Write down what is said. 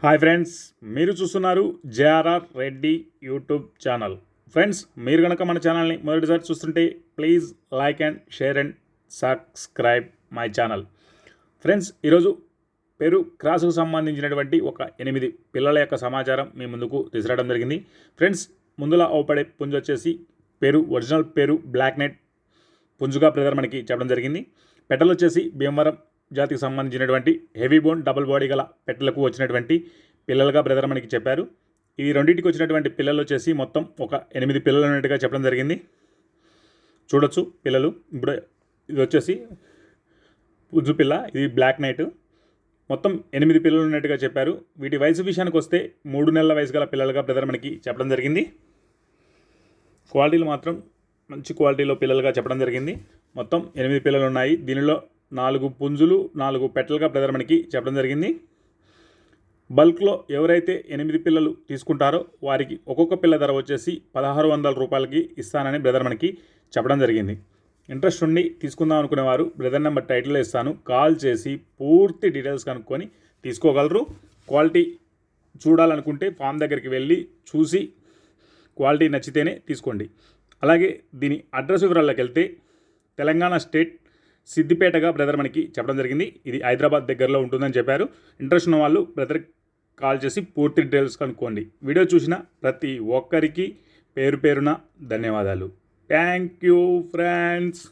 Hi friends మీరు చూస్తున్నారు JRR Reddy YouTube channel. Friends మీరు కనుక మన ఛానల్ని మొదటిసారి చూస్తుంటే please like and share and subscribe my channel. Friends ఈరోజు పెరు క్రాస్కు సంబంధించినటువంటి ఒక ఎనిమిది పిల్లల యొక్క సమాచారం మీ ముందుకు తీసుకురావడం జరిగింది. ఫ్రెండ్స్ ముందులా అవపడే పుంజు వచ్చేసి Peru original Peru black net పుంజుగా brother మనకి చెప్పడం జరిగింది. పెట్టలు వచ్చేసి భీమవరం జాతికి సంబంధించినటువంటి హెవీ బోన్ డబుల్ బాడీ గల పెట్టలకు వచ్చినటువంటి పిల్లలుగా బ్రదర్ మనకి చెప్పారు. ఈ రెండింటికి వచ్చినటువంటి పిల్లలు వచ్చేసి మొత్తం ఒక ఎనిమిది పిల్లలు ఉన్నట్టుగా చెప్పడం జరిగింది. చూడొచ్చు పిల్లలు. ఇప్పుడు ఇది వచ్చేసి పుంజు పిల్ల ఇది బ్లాక్ నైట్. మొత్తం ఎనిమిది పిల్లలు ఉన్నట్టుగా చెప్పారు. వీటి వయసు విషయానికి వస్తే మూడు నెలల వయసు గల పిల్లలుగా బ్రదర్ మనకి చెప్పడం జరిగింది. క్వాలిటీలు మాత్రం మంచి క్వాలిటీలో పిల్లలుగా చెప్పడం జరిగింది. మొత్తం ఎనిమిది పిల్లలు ఉన్నాయి. దీనిలో నాలుగు పుంజులు నాలుగు పెట్టలుగా బ్రదర్ మనకి చెప్పడం జరిగింది. బల్క్లో ఎవరైతే ఎనిమిది పిల్లలు తీసుకుంటారో వారికి ఒక్కొక్క పిల్ల ధర వచ్చేసి పదహారు వందల రూపాయలకి ఇస్తానని బ్రదర్ మనకి చెప్పడం జరిగింది. ఇంట్రెస్ట్ ఉండి తీసుకుందాం అనుకునేవారు బ్రదర్ నెంబర్ టైటిల్లో ఇస్తాను. కాల్ చేసి పూర్తి డీటెయిల్స్ కనుక్కొని తీసుకోగలరు. క్వాలిటీ చూడాలనుకుంటే ఫామ్ దగ్గరికి వెళ్ళి చూసి క్వాలిటీ నచ్చితేనే తీసుకోండి. అలాగే దీని అడ్రస్ వివరాల్లోకి వెళ్తే తెలంగాణ స్టేట్ సిద్దిపేటగా బ్రదర్ మనకి చెప్పడం జరిగింది. ఇది హైదరాబాద్ దగ్గరలో ఉంటుందని చెప్పారు. ఇంట్రెస్ట్ ఉన్న వాళ్ళు బ్రదర్ కాల్ చేసి పూర్తి డీటెయిల్స్ కనుక్కోండి. వీడియో చూసిన ప్రతి ఒక్కరికి పేరు పేరున ధన్యవాదాలు. Thank you friends